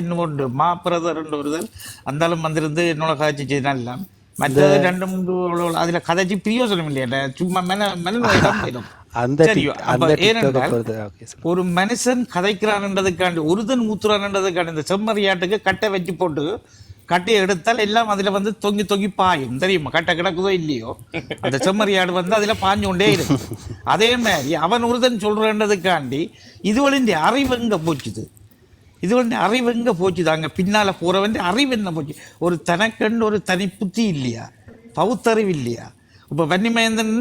உண்டு. மா பிரதர் ஒருத்தர் அந்தாலும் வந்திருந்து என்னோட காய்ச்சி செய்தான் மற்றது ரெண்டு மூன்று அதுல கதைச்சு பிரியோசனம் இல்லையா சும்மா மென மென போயிடும். அந்த சரியோ டி- அப்ப அந்த டிக்டாக் ஏனென்றால் பொறுத்து ஓகே சார் ஒரு மனுஷன் கதைக்கிறான்ன்றதுக்காண்டி ஒருதன் ஊத்துறான்ன்றதுக்காண்டி இந்த செம்மறியாட்டுக்கு கட்டை வச்சு போட்டு கட்டையை எடுத்தால் எல்லாம் அதுல வந்து தொங்கி தொங்கி பாயும். தெரியுமா? கட்டை கிடக்குதோ இல்லையோ? அந்த செம்மறியாடு வந்து அதுல பாஞ்சு கொண்டே இருக்கும் அதே மாதிரி அவன் ஒருதன் சொல்றன்றதுக்காண்டி இதுவழின் அறிவு எங்க போச்சுது? இது வந்து அறிவு எங்க போச்சுது? பின்னால் போகிற வந்து அறிவு என்ன போச்சு? ஒரு தனக்கண்டு ஒரு தனி புத்தி இல்லையா? பௌத்தறிவு இல்லையா? இப்போ வன்னிமயந்தன்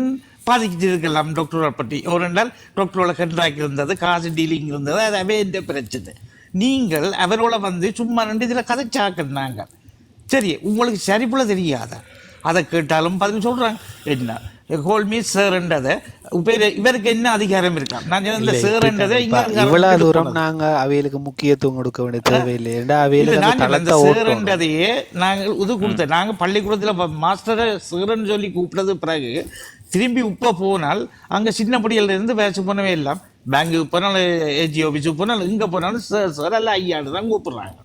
பாதிக்கிட்டு இருக்கலாம் டாக்டரோட பற்றி. ஒரு நாள் டாக்டரோட கண்டாக்கி இருந்தது காசு டீலிங் இருந்தது அது அவே பிரச்சனை. நீங்கள் அவரோட வந்து சும்மா ரெண்டு இதில் கதைச்சாக்குனாங்க. சரி உங்களுக்கு சரிப்புல தெரியாதா? அதை கேட்டாலும் பதில் சொல்கிறாங்க என்ன? ஹோல்மி சேர்ன்றதை இவருக்கு என்ன அதிகாரம் இருக்கா? நான் இந்த சேர்ன்றதை இவ்வளவு தூரம். நாங்க அவைகளுக்கு முக்கியத்துவம் கொடுக்க வேண்டிய தேவையில்லை. ஏண்டா இல்ல, அவைகளுக்கு சேருன்றதையே நாங்கள் இது கொடுத்தேன். நாங்க பள்ளிக்கூடத்துல மாஸ்டரை சேரன்னு சொல்லி கூப்பிட்டது பிறகு திரும்பி உப்ப போனால் அங்க சின்ன படியில இருந்து பேச போனவே எல்லாம் பேங்குக்கு போனாலும் ஏஜி ஆஃபீஸுக்கு போனாலும் இங்க போனாலும் சார் சார் எல்லாம் ஐயாடு தான் கூப்பிடுறாங்க.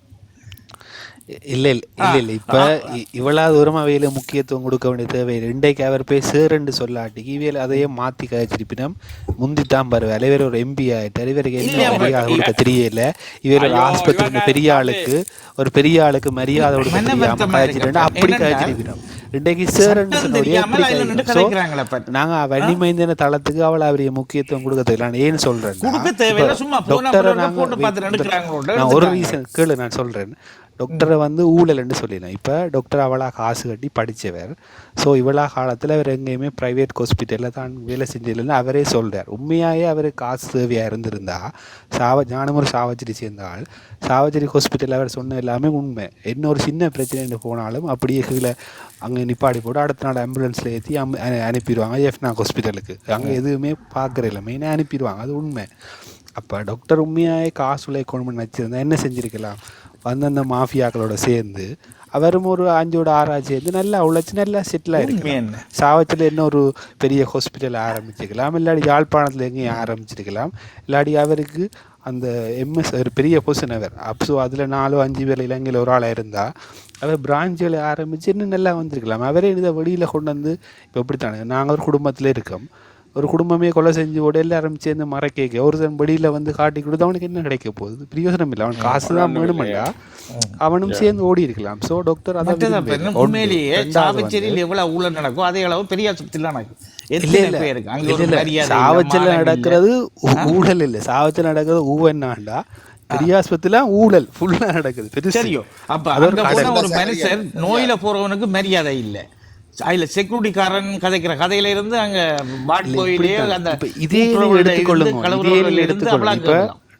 இல்ல இல்ல இல்ல இல்ல. இப்ப இ- இவ்வளவு தூரம் அவையில முக்கியத்துவம் கொடுக்க வேண்டிய தேவையில்லை இன்றைக்கு அவர் போய் சேரண்டு சொல்லாட்டிக்கு இவையில அதையே மாத்தி கழிச்சிருப்பினம் முந்தித்தான் பரவாயில்ல இவர் ஒரு எம்பி ஆயிட்டார். இவருக்கு என்ன இல்லையா, மரியாதை கொடுக்க தெரியல. இவர் ஒரு ஐயோ, ஆஸ்பத்திரி இவங்க பெரிய ஆளுக்கு ஒரு பெரிய ஆளுக்கு மரியாதை கொடுக்க மன தெரியாம வருத்தமா. அப்படி என்னன்னா, கழிச்சிருப்பினம் இன்றைக்கு சேரண்டு சட்டம் சொன்னோடனே தெரியாமல் எப்படி அதுல நின்று கதைக்கிறாங்களே அப்ப. நாங்க வன்னிமைந்தன தளத்துக்கு அவள் அவரிய முக்கியத்துவம் கொடுக்க தெரியல. நான் ஏன் சொல்றேன் கொடுக்க தேவையில்லை, சும்மா போனா டாக்டரை போனா நாங்க போட்டு பார்த்து எடுக்கிறாங்களோ, நான் ஒரு. ரீசன் கேளு நான் சொல்றேன். டாக்டரை வந்து ஊழல்னு சொல்லிடலாம் இப்போ டாக்டர் அவளா காசு கட்டி படிச்சவர். ஸோ இவ்வளோ காலத்தில் அவர் எங்கேயுமே ப்ரைவேட் ஹாஸ்பிட்டலில் தான் வேலை செஞ்சதுலேருந்து அவரே சொல்றார். உண்மையாகவே அவர் காசு தேவையாக இருந்திருந்தா சாவ ஞானமுறை சாவச்சேரி சேர்ந்தால் சாவச்சேரி ஹாஸ்பிட்டலில் அவர் சொன்ன எல்லாமே உண்மை. என்ன ஒரு சின்ன பிரச்சனை போனாலும் அப்படியே கீழே அங்கே நிப்பாடி போட்டு அடுத்த நாள் ஆம்புலன்ஸில் ஏற்றி அம் அனு- அனுப்பிடுவாங்க. எஃப்னா ஹாஸ்பிட்டலுக்கு அங்கே எதுவுமே பார்க்குற இல்லை. மெயினாக அனுப்பிடுவாங்க. அது உண்மை. அப்போ டாக்டர் உண்மையாகவே காசு உழைக்கணும்னு நினச்சிருந்தா என்ன செஞ்சிருக்கலாம்? வந்து அந்த மாஃபியாக்களோட சேர்ந்து அவரும் ஒரு அஞ்சோட ஆறாவது சேர்ந்து நல்லா உழைச்சி நல்லா செட்டில் ஆயிருக்கலாம் என்ன? சாவத்தில் என்ன ஒரு பெரிய ஹாஸ்பிட்டல் ஆரம்பிச்சிருக்கலாம் இல்லாட்டி யாழ்ப்பாணத்தில் எங்கேயும் ஆரம்பிச்சிருக்கலாம். இல்லாட்டி அவருக்கு அந்த எம்எஸ் ஒரு பெரிய பொசிஷன் அவர். அப்போ அதில் நாலோ அஞ்சு பேர் இலங்கையில் ஒரு ஆளாக இருந்தால் அவர் பிரான்ச்சில் ஆரம்பிச்சு இன்னும் நல்லா வந்திருக்கலாம். அவரே இதை வெளியில் கொண்டு வந்து இப்போ எப்படித்தானே நாங்கள் ஒரு குடும்பத்தில் இருக்கோம். ஒரு குடும்பமே கொலை செஞ்சு போட எல்லாரும் சேர்ந்து மறைக்க ஒருத்தன் வெளியில் வந்து காட்டி கொடுத்து அவனுக்கு என்ன கிடைக்க போகுது? பிரயோஜனம் இல்லை அவன் காசு தான் வேணுமெண்டா அவனும் சேர்ந்து ஓடி இருக்கலாம். ஸோ டாக்டர் அதை. உண்மையிலேயே சாவச்சேரியில் எவ்வளவு ஊழல் நடக்கும் அதே அளவு பெரிய ஆஸ்பத்திரியில் நடக்கும் சாவச்சல. நடக்கிறது ஊ- ஊழல் இல்ல. சாவச்சல நடக்கிறது ஊவன்னாண்டா பெரியாஸ்பத்திரில ஊழல். ஃபுல்லா நடக்குது. பெருசு. சரியோ. அப்ப ஒரு மனுஷன் நோயில போறவனுக்கு மரியாதை இல்ல. அதுல செக்யூரிட்டிக்காரன் கதைக்கிற கதையில இருந்து அங்க பாட் கோயிலே அந்த இதே எடுத்துக்கொள்ளுங்க. எடுத்துக்கொள்ளுங்க.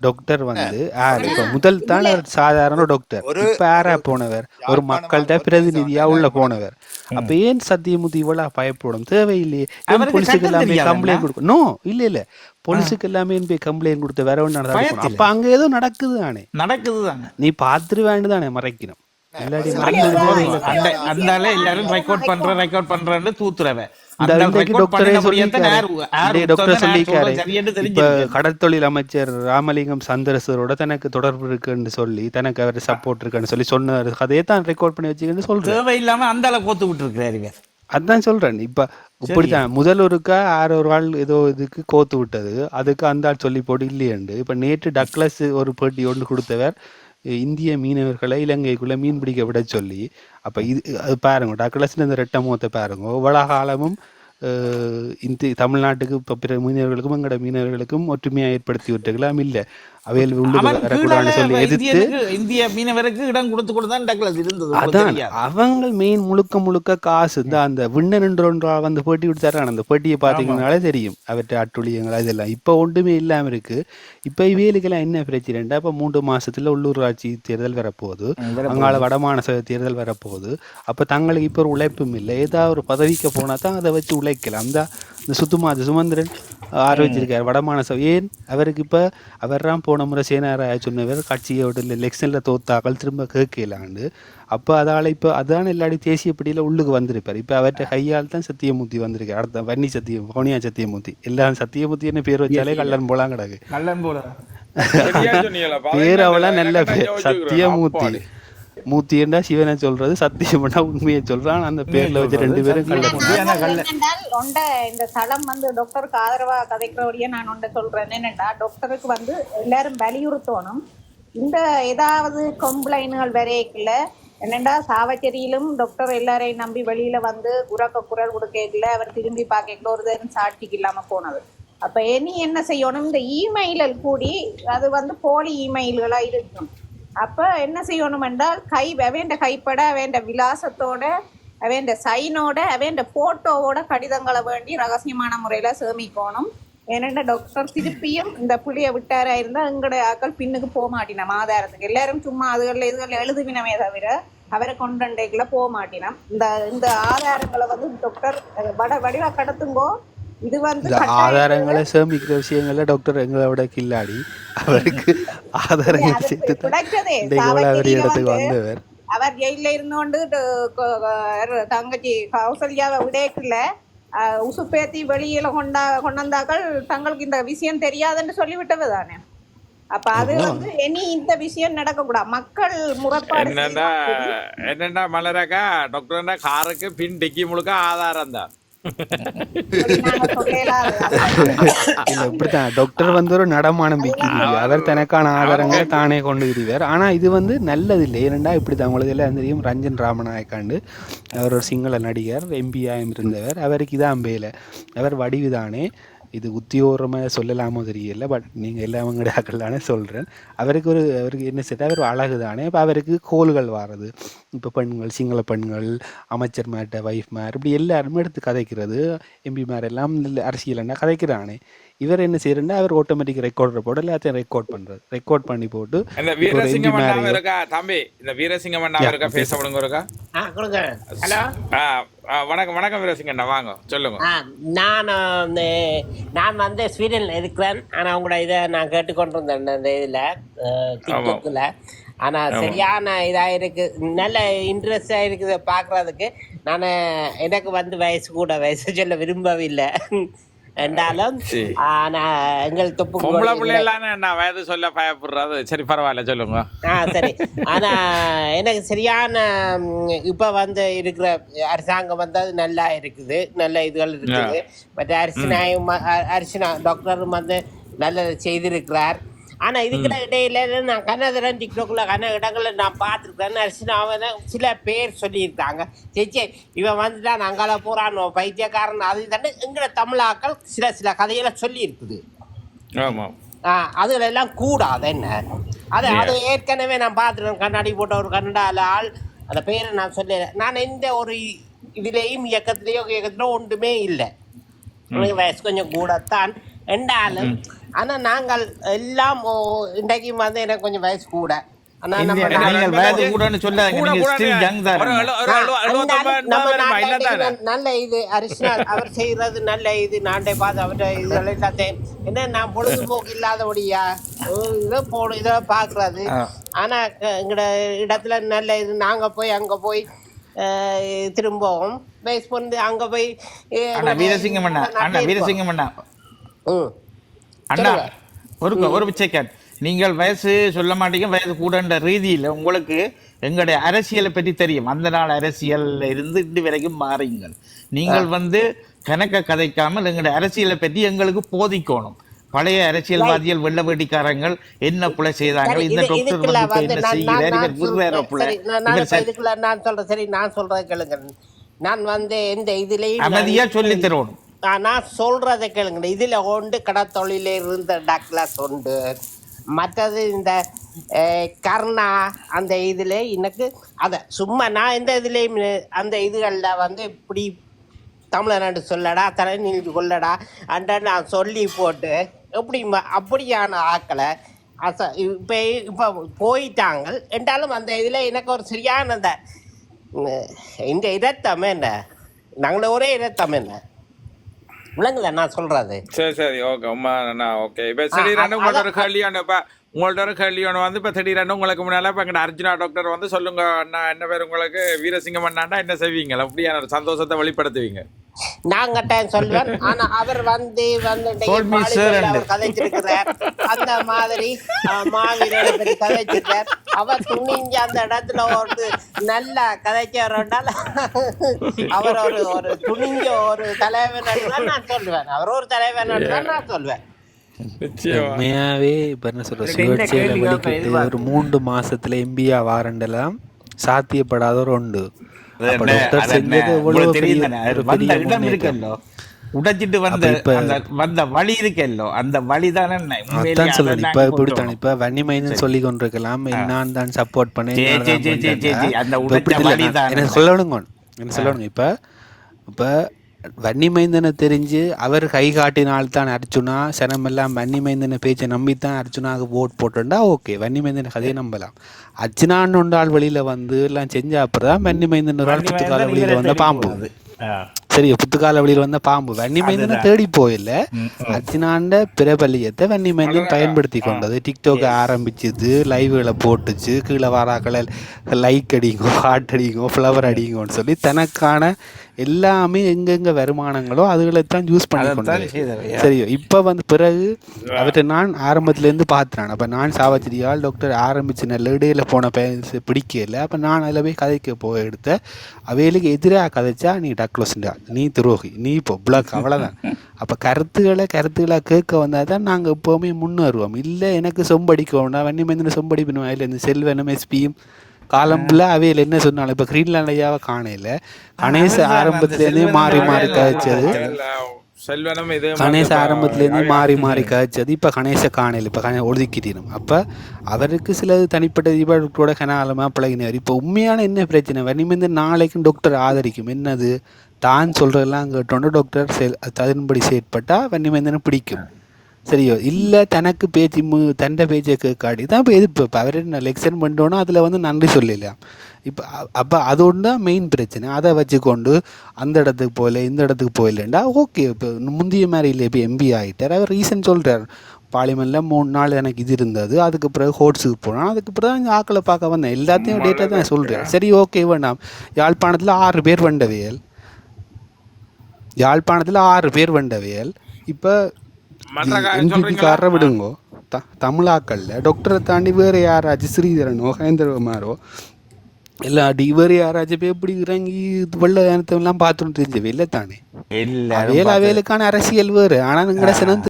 டாக்டர் வந்து இப்ப முதல் தான் சாதாரண டாக்டர் இப்ப யாரா போனவர்? ஒரு மக்கள்கிட்ட பிரதிநிதியா உள்ள போனவர். அப்ப ஏன் சத்தியமூர்த்தி இவ்வளவு பயப்படும்? தேவையில்லையே. போலீஸுக்கு எல்லாமே? கம்ப்ளைண்ட் கொடுக்கும் நோ இல்ல இல்ல. போலீஸுக்கு எல்லாமே போய் கம்ப்ளைண்ட் கொடுத்து வேற ஒன்று நடக்கும். அப்ப அங்க ஏதோ நடக்குது தானே. நடக்குது தாங்க நீ பாத்துருவேன்னு தானே மறைக்கணும். அந்தால எல்லாரும் ரெக்கார்ட் பண்ற ரெக்கார்ட் பண்றேன்னு தூத்துறவன். அந்த. கடற்தொழில் அமைச்சர் ராமலிங்கம் சந்திரசரோட தனக்கு தொடர்பு இருக்குன்னு சொல்லி தனக்கு அவர் சப்போர்ட் இருக்குன்னு சொல்லி சொன்னார். கதையை தான் ரெக்கார்ட் பண்ணி வச்சுக்கன்னு சொல்றேன் தேவையில்லாம அந்தால கோத்து விட்டு இருக்கிறாரு அதான் சொல்றேன். இப்ப இப்படித்தான். முதல் ஒருக்கா ஆறு ஒரு ஆள் ஏதோ இதுக்கு கோத்து விட்டது. அதுக்கு அந்த ஆள் சொல்லி போட்டு இல்லையண்டு. இப்ப நேற்று டக்ளஸ் ஒரு பேட்டி ஒன்று கொடுத்தவர். இந்திய மீனவர்களை இலங்கைக்குள்ள மீன் பிடிக்க விட சொல்லி அப்ப இது அது பாருங்க டக்ளஸ் இந்த ரெட்ட முகத்தை பாருங்க. இவ்வளோ காலமும் அஹ், தமிழ்நாட்டுக்கு இப்போ பிற மீனவர்களுக்கும் எங்கட மீனவர்களுக்கும் ஒற்றுமையை ஏற்படுத்தி விட்டுக்கலாம் இல்லை. அவையில் சொல்லி எதிர்த்து இந்திய மீனவருக்கு இடம் கொடுத்து கொடுத்து தான் டக்ளஸ் இருந்தது அதான். அவங்க மெயின் முழுக்க முழுக்க காசு இந்த அந்த விண்ணன் ஒன்றா வந்து பேட்டி கொடுத்தாரு அந்த பேட்டியை பார்த்தீங்கன்னாலே தெரியும். அவற்றை அட்டுழியங்கள் இதெல்லாம் இப்போ ஒன்றுமே இல்லாம இருக்கு. இப்போ இவைகளுக்கெல்லாம் என்ன பிரச்சனைண்டா இப்போ மூன்று மாசத்துல உள்ளூராட்சி தேர்தல் வரப்போகுது. அங்கால வடமாநில தேர்தல் வரப்போகுது. அப்போ தங்களுக்கு இப்போ ஒரு உழைப்பும் இல்லை. ஏதாவது ஒரு பதவிக்கு போனா தான் அதை வச்சு உழைக்கலாம். அந்த இந்த சுத்துமாது சுமந்திரன் ஆரம்பிச்சிருக்காரு வடமாநில ஏன்? அவருக்கு இப்போ அவர்தான் போன முறை சேனாராய சொன்னவர் கட்சியோட எலெக்ஷனில் தோத்தாக்கள் திரும்ப கேட்கலாண்டு அப்போ அதால் இப்போ அதான் எல்லாரும் தேசிய பட்டியல உள்ளுக்கு வந்திருப்பார். இப்போ அவர்கிட்ட கையால் தான் சத்தியமூர்த்தி வந்திருக்காரு. அடுத்த வன்னி சத்தியம் பவுனியா சத்தியமூர்த்தி. எல்லாம் சத்தியமூர்த்தி என்ன பேர் வச்சாலே கள்ளன் போலாம் கிடக்கு கள்ளன் போல. சரியா சொன்னீங்களா? பேர் அவளா நல்ல பேர். சத்தியமூர்த்தி. அப்பாடி. மூர்த்தின்றா சிவனை சொல்றது சத்தியம்னா உண்மையை சொல்றான் அந்த பேர்ல வச்சு ரெண்டு பேரும் கல்ல. இந்த தளம் வந்து டாக்டருக்கு ஆதரவா கதைக்கிறபடியே நான் ஒன்றை சொல்றேன். என்னென்னா டாக்டருக்கு வந்து எல்லாரும் வலியுறுத்தணும். இந்த ஏதாவது கம்ப்ளைண்ட்கள் வரையக்குள்ள என்னண்டா சாவச்சேரியிலும் டாக்டர் எல்லாரையும் நம்பி வெளியில வந்து உறக்க குரல் கொடுக்கல அவர் திரும்பி பார்க்கல ஒரு தரம் சாட்சிக்கு இல்லாம போனது அப்ப இனி என்ன செய்யணும்? இந்த இமெயிலில் கூடி அது வந்து போலி இமெயில்களா இருக்கும் அப்ப என்ன செய்யணும் என்றால் கை வேண்ட கைப்பட வேண்ட விலாசத்தோட வேண்ட சைனோட வேண்ட போட்டோவோட கடிதங்களை வேண்டி ரகசியமான முறையில சேமிக்கணும். ஏனென்ற டாக்டர் திருப்பியும் இந்த புளிய விட்டாரா இருந்தா எங்களுடைய ஆக்கள் பின்னுக்கு போக மாட்டினோம். ஆதாரத்துக்கு. எல்லாரும் சும்மா அதுகளில் இதுகளில் எழுதுவினமே தவிர அவரை கொண்டண்டைக்குள்ள போக மாட்டினோம். இந்த இந்த ஆதாரங்களை வந்து டாக்டர் வட வடிவா கடத்துங்கோ இது வந்து ஆதாரங்களை சேமிக்கிற விஷயங்கள்ல டாக்டர் எங்களை விட கில்லாடி. அவருக்கு ஆதாரங்கள் சேர்த்து சாவச்சேரியில இடத்துக்கு வந்து வந்தவர். அவர் ஜெயில இருந்தோண்டு தங்கச்சி கௌசல்யாவை விடேக்குள்ள அஹ், உசுப்பேத்தி வெளியில கொண்டா கொண்டாந்தாக்கள் தங்களுக்கு இந்த விஷயம் தெரியாதுன்னு சொல்லிவிட்டது தானே. அப்ப அது வந்து இனி இந்த விஷயம் நடக்கக்கூடாது. மக்கள் முறைப்பாடு செய்து- என்னண்டா மலராக்கா? டாக்டர்னா காருக்கு பின் டிக்கி முழுக்க ஆதாரம் தான். இல்ல இப்படித்தான். டாக்டர் வந்து ஒரு நடமானம் விற்கிறார் அவர் தனக்கான ஆதாரங்களை தானே கொண்டு இருக்கிறார் ஆனா இது வந்து நல்லது இல்லை ஏனெண்டா இப்படித்தான். உங்களுக்கு எல்லாம் தெரியும் ரஞ்சன் ராமநாயக்காண்டு. அவர் ஒரு சிங்கள நடிகர் எம்பியாயும் இருந்தவர். அவருக்கு இதான் பேல அவர் வடிவுதானே. இது உத்தியோகமாக சொல்லலாமோ தெரியல பட் நீங்கள் எல்லாம் அவங்கடாக்கள் தானே சொல்கிறேன் அவருக்கு ஒரு அவருக்கு என்ன செட் அவர் அழகு தானே இப்போ அவருக்கு கோல்கள் வாரது. இப்போ பெண்கள் சிங்கள பெண்கள் அமைச்சர் மேட்ட வைஃப் மேர் இப்படி எல்லாருமே எடுத்து கதைக்கிறது. எம்பி மேர் எல்லாம் அரசியல்னா கதைக்கிறானே. இவர் என்ன செய்யறேன்னா அவர் ஆட்டோமேட்டிக் ரெக்கார்டர் போட்டு எல்லாத்தையும் ரெக்கார்ட் பண்ணுறது ரெக்கார்ட் பண்ணி போட்டு இந்த வீரசிங்கம் இருக்கா? தம்பி இந்த வீரசிங்கம் இருக்கா? பேச விடுங்க இருக்கா? ஹலோ வணக்கம் வணக்கம் வீரசிங்க அண்ணா வாங்க சொல்லுங்க. நான் நான் வந்து ஸ்வீடனில் இருக்கிறேன். ஆனால் உங்களோட இதை நான் கேட்டுக்கொண்டிருந்தேன் இந்த இதில் டிக்டாக்கில் ஆனால் சரியான இதாக இருக்குது நல்ல இன்ட்ரெஸ்டாக இருக்குது பார்க்குறதுக்கு. நான் எனக்கு வந்து வயசு கூட வயசு சொல்ல விரும்பவில்லை. என்றாலும் சரி. ஆனால் எங்கள் தொப்பு பொம்பளை பிள்ளைலாம் என்ன வயது சொல்ல பயப்படுறது. சரி பரவாயில்ல சொல்லுங்க. ஆ சரி. ஆனா எனக்கு சரியான இப்ப வந்து இருக்கிற அரசாங்கம் வந்து அது நல்லா இருக்குது. நல்ல இதுகள் இருக்குது. மற்ற அரிசினாயும் அரிசினா டாக்டரும் வந்து நல்ல செய்திருக்கிறார். ஆனா இதுக்கிட இடையில நான் கன்னதரன் டிக்டாக்ல கன்ன இடங்கள்ல நான் பார்த்துருக்கேன். அரிசினாவை சில பேர் சொல்லியிருக்காங்க. சேச்சே இவன் வந்துட்டான் அங்கால போறான் பைத்தியக்காரன் அது தானே எங்கட தமிழாக்கள் சில சில கதைகளை சொல்லி இருக்குது ஆமாம் அதுல எல்லாம் கூடாது என்ன? அது அது ஏற்கனவே நான் பார்த்துருக்கேன். கண்ணாடி போட்ட ஒரு கன்னடால ஆள் அந்த பேரை நான் சொல்ல நான் எந்த ஒரு இதுலேயும் இயக்கத்திலேயோ இயக்கத்திலோ ஒன்றுமே இல்லை. வயசு கொஞ்சம் கூடத்தான். என்றாலும் ஆனா நாங்கள் எல்லாம் இன்றைக்கு வந்து எனக்கு கொஞ்சம் வயசு கூட நல்ல இது அரிசினா அவர் செய்யறது நல்ல இது நாட்டை பார்த்து அவர்கிட்ட எல்லாத்தையும் என்ன நான் பொழுதுபோக்கு இல்லாதபடியா இதை போடும் இதை பார்க்கறது. ஆனா எங்கட இடத்துல நல்ல இது நாங்க போய் அங்க போய் திரும்பவும் பேஸ் பண்ணி அங்க போய் வீரசிங்கம் அண்ணா. வீரசிங்கம் அண்ணா ம். அண்ணா. ஒரு ஒரு செகண்ட் நீங்கள் வயசு சொல்ல மாட்டீங்க வயது கூடன்ற ரீதியில் உங்களுக்கு எங்களுடைய அரசியலை பற்றி தெரியும். அந்த நாள் அரசியல்ல இருந்து இன்று வரைக்கும் மாறுங்கள். நீங்கள் வந்து கணக்க கதைக்காமல் எங்களுடைய அரசியலை பற்றி எங்களுக்கு போதிக்கணும். பழைய அரசியல்வாதிகள் வெள்ள வேட்டிக்காரங்கள் என்ன புலை செய்தாங்க? இந்த டாக்டர் என்ன செய்கிறார்? இவர் சொல்றேன். புலை. சரி, நான் சரி- சொல்றேன் சரி நான் சொல்றதை கேளுங்க. நான் வந்து எந்த இதுலயும் அமைதியா சொல்லி தரணும் ஆ, நான் கேளுங்க இதில் உண்டு கடத்தொழில இருந்த டக்ளஸ் உண்டு. மற்றது இந்த கர்ணா அந்த இதில் எனக்கு அதை சும்மா நான் எந்த இதுலேயும் அந்த இதுகளில் வந்து இப்படி தமிழனாண்டு சொல்லடா தலை நீண்டு கொள்ளடா அன்ற நான் சொல்லி போட்டு எப்படி அப்படியான ஆக்களை அச இப்போ இப்போ போயிட்டாங்க. என்றாலும் அந்த இதில் எனக்கு ஒரு சரியான அந்த இந்த இரத்தம் என்ன? நாங்கள ஒரே இரத்தம் என்ன? விளங்கல நான் சொல்றது. சரி சரி ஓகே உமா அண்ணா ஓகே இப்போ ஆ, திடீரென்னு உங்கள்ட்ட ஒரு கேள்வியான இப்போ உங்கள்ட்ட ஒரு கேள்வியான வந்து இப்போ திடீரென்னு உங்களுக்கு முன்னால இப்போ எங்கள்ட்ட அர்ஜுனா டாக்டர் வந்து சொல்லுங்க அண்ணா என்ன பேர் உங்களுக்கு? வீரசிங்கம் அண்ணாண்டா என்ன செய்வீங்க? அப்படியான ஒரு சந்தோஷத்தை வெளிப்படுத்துவீங்க? நான் கட்டாயம் சொல்வேன். ஆனா அவர் வந்து வந்து கதைச்சிருக்கிறார். அந்த மாதிரி அஹ், மாவீரரை பற்றி கதைச்சிருக்கார் அவர் துணிஞ்ச அந்த இடத்துல ஒரு நல்ல கதைச்சார் அவர் ஒரு ஒரு துணிஞ்ச ஒரு தலைவன் தான் நான் சொல்லுவேன். அவர் ஒரு தலைவன் தான் நான் சொல்வேன் நிச்சயமா. உண்மையாவே இப்போ என்ன சொல்ற சுழற்சியில வெளிக்கிட்டு? ஒரு மூன்று மாசத்துல எம்பியா வாரண்டெல்லாம் சாத்தியப்படாத ஒரு உண்டு செஞ்சது எவ்வளவு பெரிய உடைச்சிட்டு வந்த அந்த வந்த வழி இருக்கல்லோ அந்த வழி தானே அதான் சொல்றேன். இப்ப இப்படித்தான் இப்ப வன்னிமைன்னு சொல்லி கொண்டிருக்கலாம். நான் தான் சப்போர்ட் பண்ணேன். அந்த உடைச்ச வழி தானே. சொல்லணுங்க என்ன சொல்லணுங்க இப்ப இப்ப வன்னிமைந்தனை தெரிஞ்சு அவர் கை காட்டினால்தான் அர்ஜுனா சனமெல்லாம் வன்னிமைந்தனை பேச்சை நம்பித்தான் அர்ஜுனாவுக்கு ஓட் போட்டுண்டா ஓகே வன்னிமைந்தனை கதையை நம்பலாம். அர்ஜுனான்னு ஒன்றாள் வெளியில வந்து எல்லாம் செஞ்ச அப்புறம் தான் வன்னிமைந்தன் ஒரு ஆள் வெளியில வந்த பாம்பு. சரி புத்துக்கால வெளியில வந்த பாம்பு வன்னிமைந்தனை தேடி போயில்ல அர்ஜுனாண்ட பிரபலியத்தை வன்னிமைந்தன் பயன்படுத்தி கொண்டது. டிக்டாக் ஆரம்பிச்சது லைவ்களை போட்டுச்சு கீழே வாராக்களை லைக் அடிங்கோ ஹார்ட் அடிங்கோ ஃப்ளவர் அடிங்கோன்னு சொல்லி தனக்கான எல்லாமே எங்கெங்க வருமானங்களோ அதுகளை தான் யூஸ் பண்ணி அதைத்தான் கொண்டது. செய்தவை. சரியோ இப்போ வந்து பிறகு அவற்றை நான் ஆரம்பத்துலேருந்து பார்த்துறேன். அப்போ நான் சாவச்சிரியால் டாக்டர் ஆரம்பிச்சு நல்ல இடையில போன பேச பிடிக்கல. அப்போ நான் அதில் போய் கதைக்க போய் எடுத்த அவைகளுக்கு எதிராக கதைச்சா நீ டக்ளோஸ்டா நீ துரோகி நீ இப்போ பிளாக் அவ்வளோதான் அப்போ கருத்துக்களை கருத்துக்களை கேட்க வந்தால் தான் நாங்கள் எப்போவுமே முன்னேறுவோம் இல்லை எனக்கு சொம்படிக்க வேண்டாம் வன்னிமேந்திர சொம்படி பண்ணுவேன் இல்லை இந்த செல்வனும் எஸ்பியும் காலம் ஃபுல்லாக அவையில் என்ன சொன்னாலும் இப்போ கிரீன்லாண்ட் ஐயாவை காணையில் கணேச ஆரம்பத்துலேருந்தே மாறி மாறி செல்வனம் இது கணேச ஆரம்பத்துலேருந்து மாறி மாறி காய்ச்சது இப்போ கணேச காணையில் இப்போ கணே ஒதுக்கிட்டினும் அப்போ அவருக்கு சில தனிப்பட்ட தீபாவளியோட கனாலமாக பழகினார். இப்போ உண்மையான என்ன பிரச்சனை? வன்னிமேந்து நாளைக்கும் டாக்டர் ஆதரிக்கும். என்னது? தான் சொல்கிறதெல்லாம் கேட்டோன்னு டாக்டர் செல் அதன்படி செயற்பட்டால் வன்னிமேந்தனை பிடிக்கும். சரியோ? இல்லை தனக்கு பேச்சு மு தண்டை பேச்சை கேட்காடி தான் இப்போ எதிர்ப்பு. இப்போ அவர் என்ன லெக்சன் பண்ணிட்டோன்னா அதில் வந்து நன்றி சொல்லலாம் இப்போ அப்போ அது ஒன்று தான் மெயின் பிரச்சனை. அதை வச்சுக்கொண்டு அந்த இடத்துக்கு போகல இந்த இடத்துக்கு போகலண்டா ஓகே இப்போ முந்தைய மாதிரி இல்லை இப்போ எம்பி ஆகிட்டார் அவர் ரீசன் சொல்கிறார் பார்லிமெண்ட்டில் மூணு நாள் எனக்கு இது இருந்தது. அதுக்கு பிறகு ஹோட்ஸுக்கு போனோம் அதுக்கு பிறகு தான் ஆக்களை பார்க்க வந்தேன். எல்லாத்தையும் டேட்டா தான் சொல்கிறேன் சரி ஓகே வேண்டாம் யாழ்ப்பாணத்தில் ஆறு பேர் வண்டவியல். யாழ்ப்பாணத்தில் ஆறு பேர் வண்டவியல். இப்போ மற்றக்காரன் என்பிபி சொல்றீங்களா? காரரை விடுங்கோ. த தமிழாக்கள்ல டாக்டரை தாண்டி வேறு யாராச்சும் ஸ்ரீதரனோ ஹேந்திரகுமாரோ இல்லாட்டி இவர் யாராச்சும் போய் எப்படி இறங்கி வெள்ள எல்லாம் பார்த்துட்டு தெரிஞ்சவே இல்லை தானே. இல்ல அவையல் அவையலுக்கான அரசியல் வேறு. ஆனால் எங்கட சினம்